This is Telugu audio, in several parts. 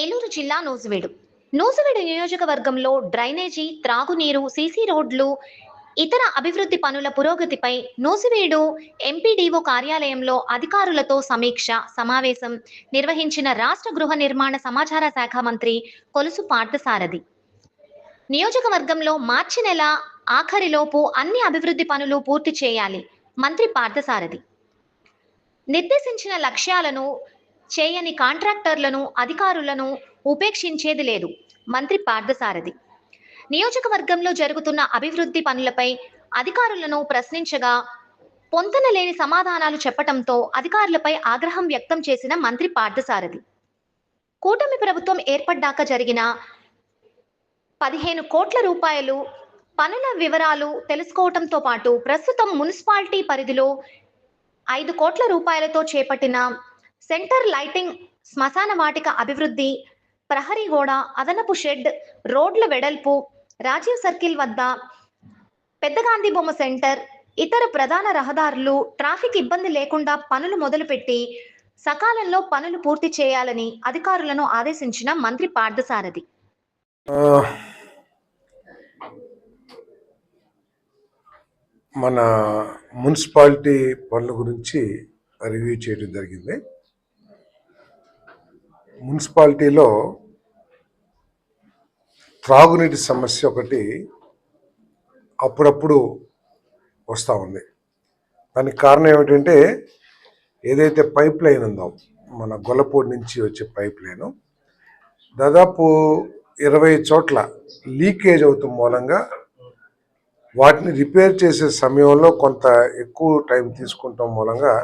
ఏలూరు జిల్లా నూజివీడు. నూజివీడు నియోజకవర్గంలో డ్రైనేజీ త్రాగునీరు సీసీ రోడ్లు ఇతర అభివృద్ధి పనుల పురోగతిపై నూజివీడు ఎంపీడీఓ కార్యాలయంలో అధికారులతో సమీక్ష సమావేశం నిర్వహించిన రాష్ట్ర గృహ నిర్మాణ సమాచార శాఖ మంత్రి కొలుసు పార్థసారథి. నియోజకవర్గంలో మార్చి నెల ఆఖరిలోపు అన్ని అభివృద్ధి పనులు పూర్తి చేయాలి మంత్రి పార్థసారథి. నిర్దేశించిన లక్ష్యాలను చేయని కాంట్రాక్టర్లను అధికారులను ఉపేక్షించేది లేదు. మంత్రి పార్థసారథి. నియోజకవర్గంలో జరుగుతున్న అభివృద్ధి పనులపై అధికారులను ప్రశ్నించగా పొంతన లేని సమాధానాలు చెప్పటంతో అధికారులపై ఆగ్రహం వ్యక్తం చేసిన మంత్రి పార్థసారథి. కూటమి ప్రభుత్వం ఏర్పడ్డాక జరిగిన పదిహేను కోట్ల రూపాయలు పనుల వివరాలు తెలుసుకోవటంతో పాటు ప్రస్తుతం మున్సిపాలిటీ పరిధిలో ఐదు కోట్ల రూపాయలతో చేపట్టిన సెంటర్ లైటింగ్ శ్మశాన వాటిక అభివృద్ధి ప్రహరీ గోడ అదనపు షెడ్ రోడ్ల వెడల్పు రాజీవ్ సర్కిల్ వద్ద పెద్ద గాంధీ బొమ్మ సెంటర్ ఇతర ప్రధాన రహదారులు ట్రాఫిక్ ఇబ్బంది లేకుండా పనులు మొదలుపెట్టి సకాలంలో పనులు పూర్తి చేయాలని అధికారులను ఆదేశించిన మంత్రి పార్థసారథి. మన మున్సిపాలిటీ పనుల గురించి రివ్యూ చేయడం జరిగింది. మున్సిపాలిటీలో త్రాగునీటి సమస్య ఒకటి అప్పుడప్పుడు వస్తూ ఉంది. దానికి కారణం ఏమిటంటే ఏదైతే పైప్ లైన్ ఉందో మన గొల్లపూడి నుంచి వచ్చే పైప్ లైను దాదాపు ఇరవై చోట్ల లీకేజ్ అవుతున్న మూలంగా వాటిని రిపేర్ చేసే సమయంలో కొంత ఎక్కువ టైం తీసుకుంటాం మూలంగా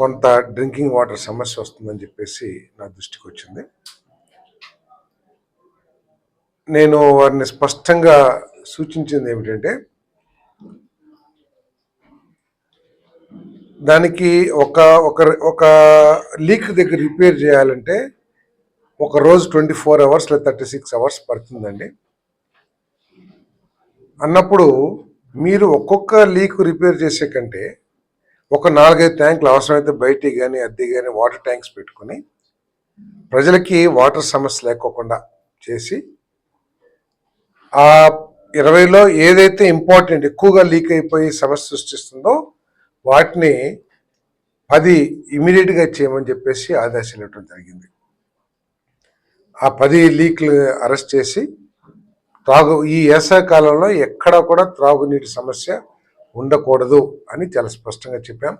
కొంత డ్రింకింగ్ వాటర్ సమస్య వస్తుందని చెప్పేసి నా దృష్టికి వచ్చింది. నేను వారిని స్పష్టంగా సూచించింది ఏమిటంటే దానికి ఒక ఒక ఒక లీక్ దగ్గర రిపేర్ చేయాలంటే ఒక రోజు ట్వంటీ ఫోర్ అవర్స్ లేదా థర్టీ సిక్స్ అవర్స్ పడుతుందండి. అన్నప్పుడు మీరు ఒక్కొక్క లీక్ రిపేర్ చేసే కంటే ఒక నాలుగైదు ట్యాంకులు అవసరమైతే బయటికి కానీ అద్దె కానీ వాటర్ ట్యాంక్స్ పెట్టుకొని ప్రజలకి వాటర్ సమస్య లేకోకుండా చేసి ఆ ఇరవైలో ఏదైతే ఇంపార్టెంట్ ఎక్కువగా లీక్ అయిపోయి సమస్య సృష్టిస్తుందో వాటిని పది ఇమీడియట్గా చేయమని చెప్పేసి ఆదేశాలు ఇవ్వడం జరిగింది. ఆ పది లీక్లు అరెస్ట్ చేసి త్రాగు ఈ వేసవికాలంలో ఎక్కడ కూడా త్రాగునీటి సమస్య ఉండకూడదు అని చాలా స్పష్టంగా చెప్పాం.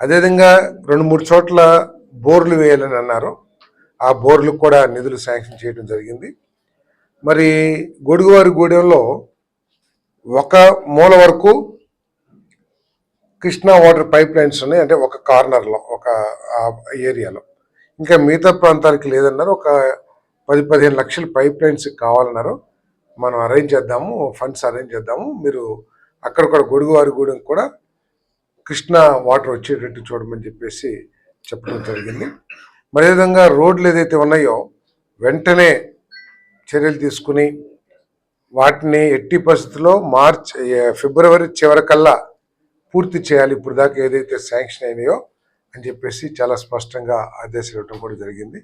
అదేవిధంగా రెండు మూడు చోట్ల బోర్లు వేయాలని అన్నారు. ఆ బోర్లకు కూడా నిధులు శాంక్షన్ చేయడం జరిగింది. మరి గొడుగువారి గూడెంలో ఒక మూల వరకు కృష్ణా వాటర్ పైప్ లైన్స్ ఉన్నాయి. అంటే ఒక కార్నర్లో ఒక ఏరియాలో. ఇంకా మిగతా ప్రాంతానికి లేదన్నారు. ఒక పది పదిహేను లక్షల పైప్ లైన్స్ కావాలన్నారు. మనం అరేంజ్ చేద్దాము ఫండ్స్ అరేంజ్ చేద్దాము. మీరు అక్కడ కూడా గొడుగువారి గూడెం కూడా కృష్ణా వాటర్ వచ్చేటట్టు చూడమని చెప్పేసి చెప్పడం జరిగింది. మరే విధంగా రోడ్లు ఏదైతే ఉన్నాయో వెంటనే చర్యలు తీసుకుని వాటిని ఎట్టి పరిస్థితుల్లో మార్చ్ ఫిబ్రవరి చివరికల్లా పూర్తి చేయాలి. ఇప్పుడు దాకా ఏదైతే శాంక్షన్ అయినాయో అని చెప్పేసి చాలా స్పష్టంగా ఆదేశాలు ఇవ్వడం కూడా జరిగింది.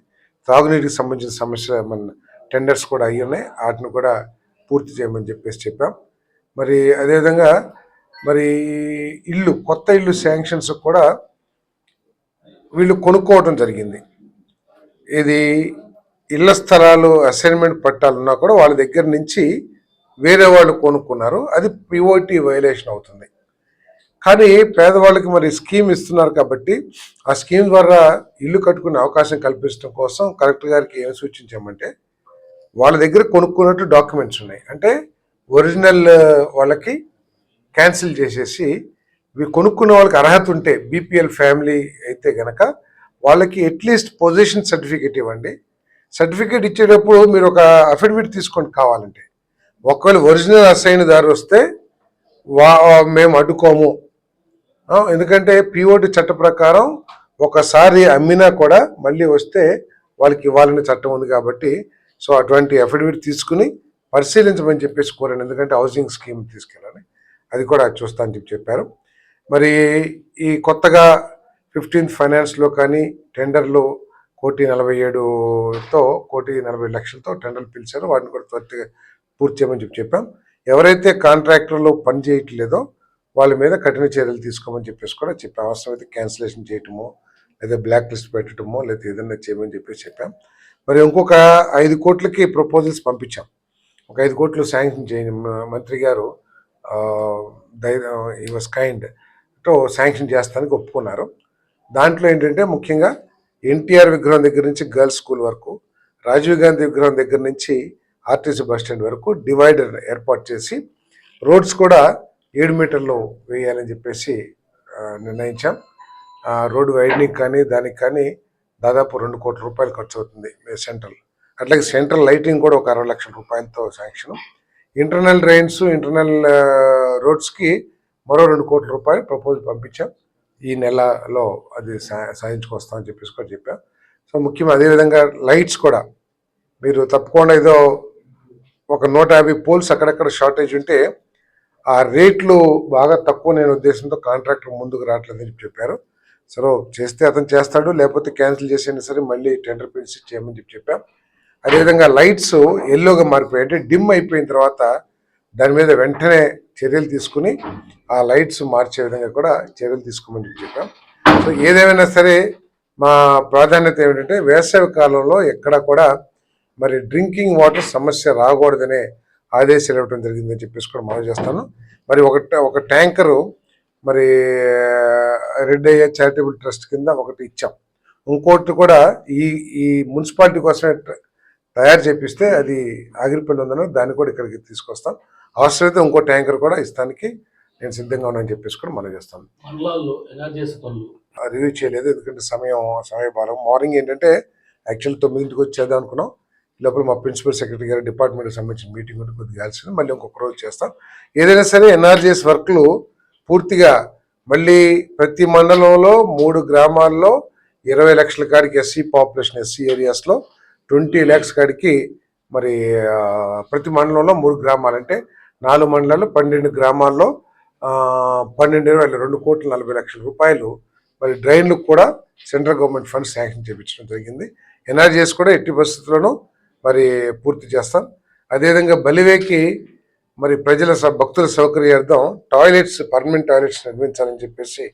తాగునీటికి సంబంధించిన సమస్య మన టెండర్స్ కూడా అయ్యి ఉన్నాయి. వాటిని కూడా పూర్తి చేయమని చెప్పేసి చెప్పాం. మరి అదేవిధంగా మరి ఇల్లు కొత్త ఇల్లు శాంక్షన్స్ కూడా వీళ్ళు కొనుక్కోవడం జరిగింది. ఇది ఇళ్ళ స్థలాలు అసైన్మెంట్ పట్టాలన్నా కూడా వాళ్ళ దగ్గర నుంచి వేరే వాళ్ళు కొనుక్కున్నారు. అది పిఓటి వైలేషన్ అవుతుంది. కానీ పేదవాళ్ళకి మరి స్కీమ్ ఇస్తున్నారు కాబట్టి ఆ స్కీమ్ ద్వారా ఇల్లు కట్టుకునే అవకాశం కల్పించడం కోసం కలెక్టర్ గారికి ఏం సూచించామంటే వాళ్ళ దగ్గర కొనుక్కున్నట్టు డాక్యుమెంట్స్ ఉన్నాయి. అంటే ఒరిజినల్ వాళ్ళకి క్యాన్సిల్ చేసేసి ఇవి కొనుక్కున్న వాళ్ళకి అర్హత ఉంటే బీపీఎల్ ఫ్యామిలీ అయితే గనక వాళ్ళకి అట్లీస్ట్ పొజిషన్ సర్టిఫికేట్ ఇవ్వండి. సర్టిఫికేట్ ఇచ్చేటప్పుడు మీరు ఒక అఫిడవిట్ తీసుకోండి కావాలంటే. ఒకవేళ ఒరిజినల్ అసైన్ దారి వస్తే వా మేము అడ్డుకోము. ఎందుకంటే పిఓటి చట్ట ప్రకారం ఒకసారి అమ్మినా కూడా మళ్ళీ వస్తే వాళ్ళకి ఇవ్వాలనే చట్టం ఉంది కాబట్టి సో అటువంటి అఫిడవిట్ తీసుకుని పరిశీలించమని చెప్పేసి కోరాను. ఎందుకంటే హౌసింగ్ స్కీమ్ తీసుకెళ్ళాలి. అది కూడా చూస్తా అని చెప్పి చెప్పారు. మరి ఈ కొత్తగా ఫిఫ్టీన్త్ ఫైనాన్స్లో కానీ టెండర్లు కోటి నలభై ఏడుతో కోటి నలభై లక్షలతో టెండర్లు పిలిచారు. వాటిని కూడా త్వరగా పూర్తి చేయమని చెప్పి చెప్పాం. ఎవరైతే కాంట్రాక్టర్లు పని చేయట్లేదో వాళ్ళ మీద కఠిన చర్యలు తీసుకోమని చెప్పేసి కూడా చెప్పాం. అవసరమైతే క్యాన్సిలేషన్ చేయటము లేదా బ్లాక్ లిస్ట్ పెట్టడమో లేదా ఏదైనా చేయమని చెప్పేసి చెప్పాం. మరి ఇంకొక ఐదు కోట్లకి ప్రపోజల్స్ పంపించాం. ఒక ఐదు కోట్లు శాంక్షన్ చేయండి. మంత్రి గారు ఈ వాస్ కైండ్తో శాంక్షన్ చేస్తానికి ఒప్పుకున్నారు. దాంట్లో ఏంటంటే ముఖ్యంగా ఎన్టీఆర్ విగ్రహం దగ్గర నుంచి గర్ల్స్ స్కూల్ వరకు రాజీవ్ గాంధీ విగ్రహం దగ్గర నుంచి ఆర్టీసీ బస్ స్టాండ్ వరకు డివైడర్ ఏర్పాటు చేసి రోడ్స్ కూడా ఏడు మీటర్లు వేయాలని చెప్పేసి నిర్ణయించాం. రోడ్డు వైడనింగ్ కానీ దానికి కానీ దాదాపు రెండు కోట్ల రూపాయలు ఖర్చు అవుతుంది. సెంట్రల్ అట్లాగే సెంట్రల్ లైటింగ్ కూడా ఒక అరవై లక్షల రూపాయలతో శాంక్షన్. ఇంటర్నల్ డ్రైన్స్ ఇంటర్నల్ రోడ్స్కి మరో రెండు కోట్ల రూపాయలు ప్రపోజల్ పంపించాం. ఈ నెలలో అది సాధించుకొస్తామని చెప్పేసి కూడా చెప్పాం. సో ముఖ్యంగా అదేవిధంగా లైట్స్ కూడా మీరు తప్పకుండా ఏదో ఒక నూట యాభై పోల్స్ అక్కడక్కడ షార్టేజ్ ఉంటే ఆ రేట్లు బాగా తక్కువ నేను ఉద్దేశంతో కాంట్రాక్టర్ ముందుకు రావట్లేదని చెప్పి చెప్పారు. సరే చేస్తే అతను చేస్తాడు లేకపోతే క్యాన్సిల్ చేసైనా సరే మళ్ళీ టెండర్ పిలిచి చేయమని చెప్పి చెప్పాం. అదేవిధంగా లైట్స్ ఎల్లోగా మారిపోయాయి అంటే డిమ్ అయిపోయిన తర్వాత దాని మీద వెంటనే చర్యలు తీసుకుని ఆ లైట్స్ మార్చే విధంగా కూడా చర్యలు తీసుకోమని చెప్పాం సో ఏదేమైనా సరే మా ప్రాధాన్యత ఏమిటంటే వేసవి కాలంలో ఎక్కడ కూడా మరి డ్రింకింగ్ వాటర్ సమస్య రాకూడదనే ఆదేశాలు ఇవ్వడం జరిగిందని చెప్పేసి కూడా మనం చేస్తాను. మరి ఒక ఒక ట్యాంకరు మరి రెడ్ అయ్యే చారిటబుల్ ట్రస్ట్ కింద ఒకటి ఇచ్చాం. ఇంకోటి కూడా ఈ ఈ మున్సిపాలిటీ కోసమే తయారు చేపిస్తే అది ఆగిరిపల్లి ఉందని దాన్ని కూడా ఇక్కడికి తీసుకొస్తాం. అవసరమైతే ఇంకో ట్యాంకర్ కూడా ఇస్తానికి నేను సిద్ధంగా ఉన్నానని చెప్పేసి కూడా మనం చేస్తాను రివ్యూ చేయలేదు. ఎందుకంటే సమయం సమయభారం మార్నింగ్ ఏంటంటే యాక్చువల్ తొమ్మిదింటికి వచ్చేద్దాం అనుకున్నాం. లోపల మా ప్రిన్సిపల్ సెక్రటరీ గారి డిపార్ట్మెంట్కి సంబంధించిన మీటింగ్ ఉంటే కొద్దిగా కలిసి మళ్ళీ ఇంకొక రోజు చేస్తాం. ఏదైనా సరే ఎన్ఆర్జీఎస్ వర్క్లు పూర్తిగా మళ్ళీ ప్రతి మండలంలో మూడు గ్రామాల్లో ఇరవై లక్షల కాడికి ఎస్సీ పాపులేషన్ ఎస్సీ ఏరియాస్లో ట్వంటీ ల్యాక్స్ కాడికి మరి ప్రతి మండలంలో మూడు గ్రామాలు. అంటే నాలుగు మండలాలు పన్నెండు గ్రామాల్లో పన్నెండు ఇరవై రెండు కోట్ల నలభై లక్షల రూపాయలు మరి డ్రైన్లకు కూడా సెంట్రల్ గవర్నమెంట్ ఫండ్స్ శాంక్షన్ చేయించడం జరిగింది. ఎన్ఆర్జీఎస్ కూడా ఎట్టి పరిస్థితుల్లోనూ మరి పూర్తి చేస్తాం. అదేవిధంగా బలివేకి మరి ప్రజల స- భక్తుల సౌకర్యార్థం టాయిలెట్స్ పర్మనెంట్ టాయిలెట్స్ నిర్మించాలని చెప్పేసి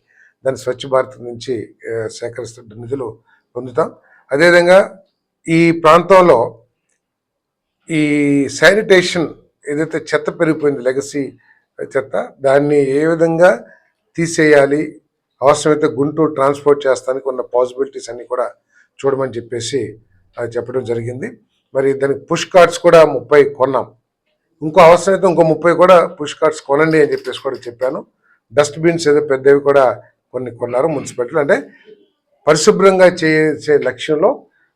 దాన్ని స్వచ్ఛ భారత్ నుంచి సేకరిస్తున్న నిధులు పొందుతాం. అదేవిధంగా ఈ ప్రాంతంలో ఈ శానిటేషన్ ఏదైతే చెత్త పెరిగిపోయింది లెగసీ చెత్త దాన్ని ఏ విధంగా తీసేయాలి అవసరమైతే గుంటూరు ట్రాన్స్పోర్ట్ చేస్తానికి ఉన్న పాసిబిలిటీస్ అన్నీ కూడా చూడమని చెప్పేసి అది చెప్పడం జరిగింది. మరి దానికి పుష్ కార్డ్స్ కూడా ముప్పై కొన్నాం. ఇంకో అవసరమైతే ఇంకో ముప్పై కూడా పుష్ కార్డ్స్ కొనండి అని చెప్పేసి కూడా చెప్పాను. డస్ట్బిన్స్ ఏదో పెద్దవి కూడా కొన్ని కొన్నారు మున్సిపాలిటీలు. అంటే పరిశుభ్రంగా చేసే లక్ష్యంలో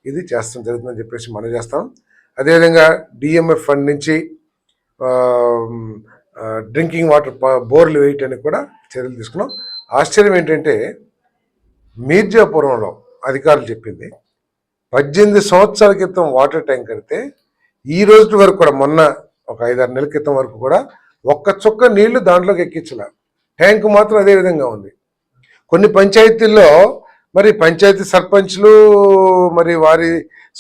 ఇది చేస్తాం జరుగుతుందని చెప్పేసి మనం చేస్తాం. అదేవిధంగా డిఎంఎఫ్ ఫండ్ నుంచి డ్రింకింగ్ వాటర్ బోర్లు వేయటానికి కూడా చర్యలు తీసుకున్నాం. ఆశ్చర్యం ఏంటంటే మీర్జాపురంలో అధికారులు చెప్పింది పద్దెనిమిది సంవత్సరాల క్రితం వాటర్ ట్యాంక్ కడితే ఈ రోజు వరకు కూడా మొన్న ఒక ఐదారు నెలల క్రితం వరకు కూడా ఒక్క చుక్క నీళ్ళు దాంట్లోకి ఎక్కించలే. ట్యాంక్ మాత్రం అదే విధంగా ఉంది. కొన్ని పంచాయతీల్లో మరి పంచాయతీ సర్పంచ్లు మరి వారి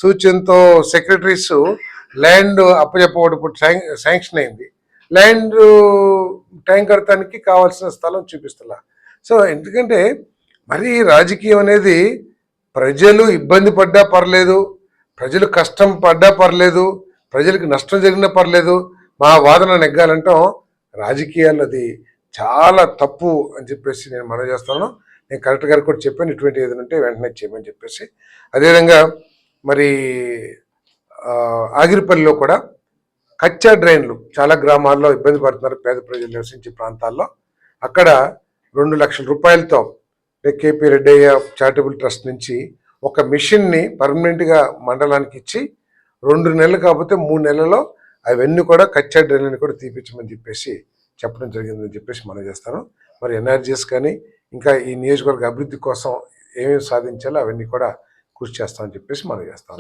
సూచనతో సెక్రటరీస్ ల్యాండ్ అప్పచెప్పబడి శాంక్షన్ అయింది. ల్యాండ్ ట్యాంక్ కడతానికి కావాల్సిన స్థలం చూపిస్తున్నా. సో ఎందుకంటే మరి రాజకీయం అనేది ప్రజలు ఇబ్బంది పడ్డా పర్లేదు ప్రజలు కష్టం పడ్డా పర్లేదు ప్రజలకు నష్టం జరిగినా పర్లేదు మా వాదన నెగ్గాలంటాం. రాజకీయాలు అది చాలా తప్పు అని చెప్పేసి నేను మనం చేస్తాను నేను కలెక్టర్ గారికి కూడా చెప్పాను ఇటువంటి ఏదైనా ఉంటే వెంటనే చేయమని చెప్పేసి. అదేవిధంగా మరి ఆగిరిపల్లిలో కూడా కచ్చా డ్రైన్లు చాలా గ్రామాల్లో ఇబ్బంది పడుతున్నారు పేద ప్రజలు నివసించే ప్రాంతాల్లో. అక్కడ రెండు లక్షల రూపాయలతో కేపీ రెడ్డయ్య చారిటబుల్ ట్రస్ట్ నుంచి ఒక మిషన్ని పర్మనెంట్గా మండలానికి ఇచ్చి రెండు నెలలు కాకపోతే మూడు నెలల్లో అవన్నీ కూడా కచ్చా డ్రైన్లని కూడా తీపించమని చెప్పేసి చెప్పడం జరిగిందని చెప్పేసి మనం చేస్తాను. మరి ఎన్ఆర్జీఎస్ కానీ ఇంకా ఈ నియోజకవర్గ అభివృద్ధి కోసం ఏమేమి సాధించాలో అవన్నీ కూడా కృషి చేస్తామని చెప్పేసి మనం చేస్తాం.